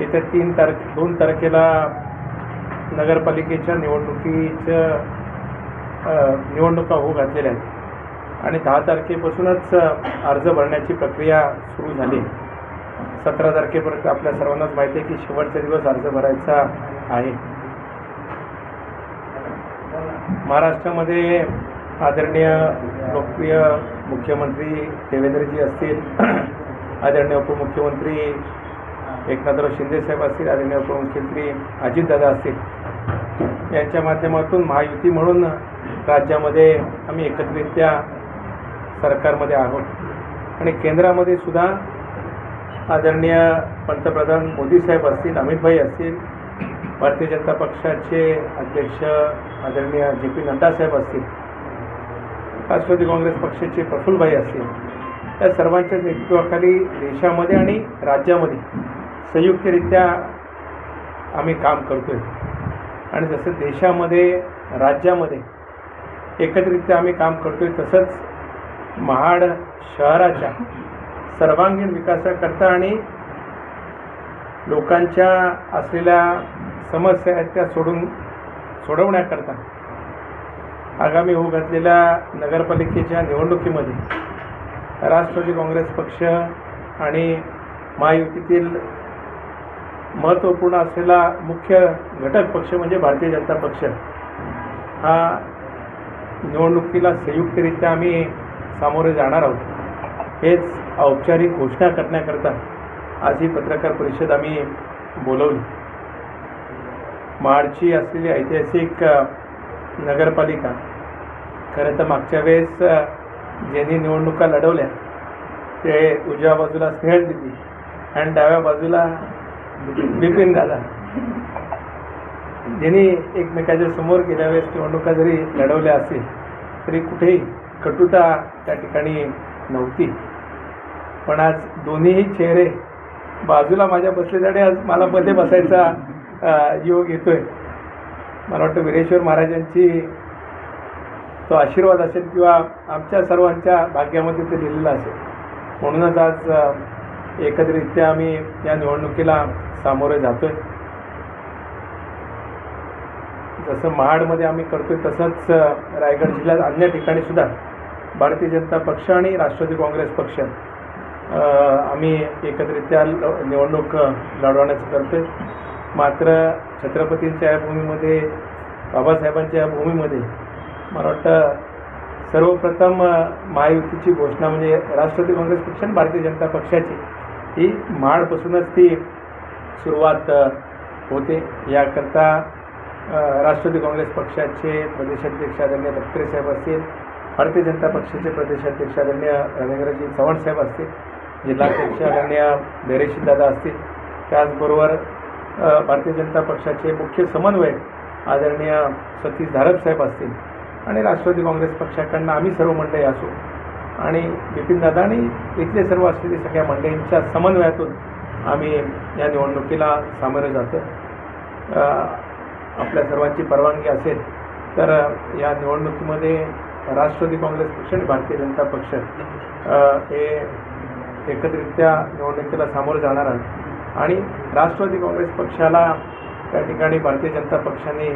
येत्या तीन तारखे दोन तारखेला नगरपालिकेच्या निवडणुकीच्या निवडणुका होऊ घातलेल्या आहेत. आणि दहा तारखेपासूनच अर्ज भरण्याची प्रक्रिया सुरू झाली. सतरा तारखेपर्यंत आपल्या सर्वांनाच माहिती आहे की शेवटचा दिवस अर्ज भरायचा आहे. महाराष्ट्रामध्ये आदरणीय लोकप्रिय मुख्यमंत्री देवेंद्रजी असतील आदरणीय उपमुख्यमंत्री एकनाथराव शिंदेसाहेब असतील आदरणीय उपमुख्यमंत्री अजितदादा असतील यांच्या माध्यमातून महायुती म्हणून राज्यामध्ये आम्ही एकत्रित्या सरकारमध्ये आहोत. आणि केंद्रामध्ये सुद्धा आदरणीय पंतप्रधान मोदी साहेब असतील अमितभाई असतील भारतीय जनता पक्षाचे अध्यक्ष आदरणीय जे पी नड्डा साहेब असतील राष्ट्रवादी काँग्रेस पक्षाचे प्रफुल्लभाई असतील या सर्वांच्या नेतृत्वाखाली देशामध्ये आणि राज्यामध्ये संयुक्तरित्या आम्ही काम करतो आहे आणि जसं देशामध्ये राज्यामध्ये एकत्रित्या आम्ही काम करतो आहे तसंच महाड शहराच्या सर्वांगीण विकासाकरता आणि लोकांच्या असलेल्या समस्या आहेत त्या सोडून सोडवण्याकरता आगामी होऊ घातलेल्या नगरपालिकेच्या निवडणुकीमध्ये राष्ट्रवादी काँग्रेस पक्ष आणि महायुतीतील महत्त्वपूर्ण असलेला मुख्य घटक पक्ष म्हणजे भारतीय जनता पक्ष. हा निवडणुकीला संयुक्तरित्या आम्ही सामोरे जाणार आहोत. हेच औपचारिक घोषणा करण्याकरता आज ही पत्रकार परिषद आम्ही बोलवली. माडची असलेली ऐतिहासिक नगरपालिका खरं तर मागच्या वेळेस ज्यांनी निवडणुका लढवल्या ते उजव्या बाजूला स्नेह दिली आणि डाव्या बाजूला बिपिन दादा. ज्यांनी एकमेकाच्या समोर गेल्या वेळेस निवडणुका जरी लढवल्या असतील तरी कुठेही कटुता त्या ठिकाणी नव्हती. पण आज दोन्हीही चेहरे बाजूला माझ्या बसलेल्याने आज मला मध्ये बसायचा योग योग येतोय. मला वाटतं वीरेश्वर महाराजांची तो आशीर्वाद असेल किंवा आमच्या सर्वांच्या भाग्यामध्ये ते लिहिलेलं असेल. म्हणूनच आज एकत्रित्या आम्ही या निवडणुकीला सामोरे जातोय. जसं महाडमध्ये आम्ही करतोय तसंच रायगड जिल्ह्यात अन्य ठिकाणी सुद्धा भारतीय जनता पक्ष आणि राष्ट्रवादी काँग्रेस पक्ष आम्ही एकत्रित्या ल- निवडणूक अ, लढवण्याचं करतोय. मात्र छत्रपतींच्या या भूमीमध्ये बाबासाहेबांच्या या भूमीमध्ये मला वाटतं सर्वप्रथम महायुतीची घोषणा म्हणजे राष्ट्रवादी काँग्रेस पक्ष आणि भारतीय जनता पक्षाची ही महाडपासूनच ती सुरुवात होते. याकरता राष्ट्रवादी काँग्रेस पक्षाचे प्रदेशाध्यक्ष आदरणीय तटकरे साहेब असतील भारतीय जनता पक्षाचे प्रदेशाध्यक्ष आदरणीय रवींद्रजी चव्हाण साहेब असतील जिल्हाध्यक्ष आदरणीय धैर्यशील दादा असतील. त्याचबरोबर भारतीय जनता पक्षाचे मुख्य समन्वयक आदरणीय सतीश धारप साहेब असतील आणि राष्ट्रवादी काँग्रेस पक्षाकडनं आम्ही सर्व मंडळी असू. आणि बिपिनदादा आणि इथले सर्व असलेली सगळ्या मंडळींच्या समन्वयातून आम्ही या निवडणुकीला सामोरे जातो. आपल्या सर्वांची परवानगी असेल तर या निवडणुकीमध्ये राष्ट्रवादी काँग्रेस पक्ष आणि भारतीय जनता पक्ष हे एकत्रित्या निवडणुकीला सामोरं जाणार आहे आणि राष्ट्रवादी काँग्रेस पक्षाला त्या ठिकाणी भारतीय जनता पक्षाने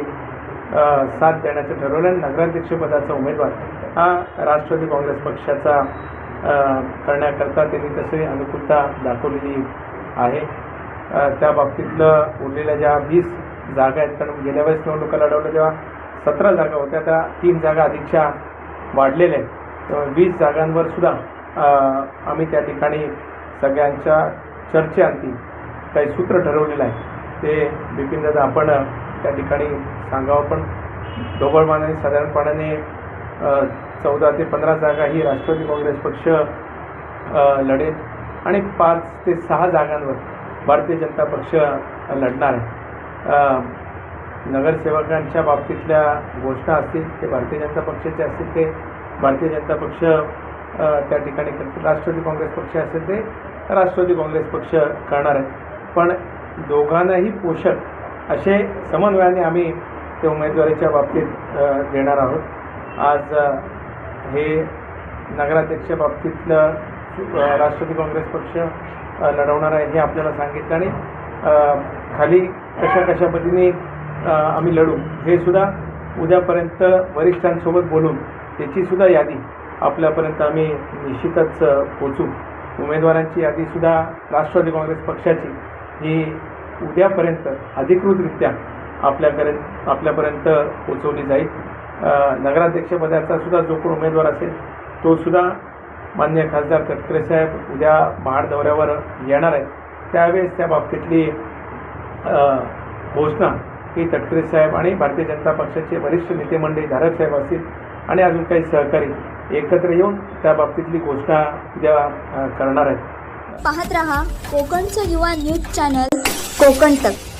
साथ देण्याचं ठरवलं आणि नगराध्यक्षपदाचा उमेदवार हा राष्ट्रवादी काँग्रेस पक्षाचा करण्याकरता त्यांनी तसे अनुकूलता दाखवलेली आहे. त्या बाबतीतलं उरलेल्या ज्या वीस जागा आहेत कारण गेल्या वेळेस निवडणुका लढवल्या तेव्हा सतरा जागा होत्या त्या तीन जागा अधिकच्या वाढलेल्या आहेत. वीस जागांवर सुद्धा आम्ही त्या ठिकाणी सगळ्यांच्या चर्चेअंती काही सूत्र ठरवलेलं आहे. ते बिपिनदादा आपण त्या ठिकाणी सांगावं पण. ढोबळमानाने साधारणपणाने चौदा ते पंधरा जागा ही राष्ट्रवादी काँग्रेस पक्ष लढेल आणि पाच ते सहा जागांवर भारतीय जनता पक्ष लढणार आहे. नगरसेवकांच्या बाबतीतल्या घोषणा असतील ते भारतीय जनता पक्षाचे असतील ते भारतीय जनता पक्ष त्या ठिकाणी करतील. राष्ट्रवादी काँग्रेस पक्ष असेल ते राष्ट्रवादी काँग्रेस पक्ष करणार आहे पण दोघांनाही पोषक असे समन्वयाने आम्ही ते उमेदवारीच्या बाबतीत देणार आहोत. आज हे नगराध्यक्ष बाबतीतलं राष्ट्रवादी काँग्रेस पक्ष लढवणार आहे हे आपल्याला सांगितलं आणि खाली कशा कशा पद्धतीने आम्ही लढू हे सुद्धा उद्यापर्यंत वरिष्ठांसोबत बोलून त्याचीसुद्धा यादी आपल्यापर्यंत आम्ही निश्चितच पोचू उमेदवारांची यादीसुद्धा राष्ट्रवादी काँग्रेस पक्षाची. ही उद्यापर्यंत अधिकृतरित्या आपल्याकडे आपल्यापर्यंत पोचवली जाईल. नगराध्यक्षपदाचा सुद्धा जो कोण उमेदवार असेल तो सुद्धा मान्य खासदार तटकरे साहेब उद्या महाड दौऱ्यावर येणार आहेत. त्यावेळेस त्या बाबतीतली घोषणा ही तटकरे साहेब आणि भारतीय जनता पक्षाचे वरिष्ठ नेते मंडळी धारक साहेब असतील आणि अजून काही सहकारी एकत्र येऊन त्या बाबतीतली घोषणा उद्या करणार आहेत. पाहत रहा कोकणचं युवा न्यूज चॅनल कोकण तक.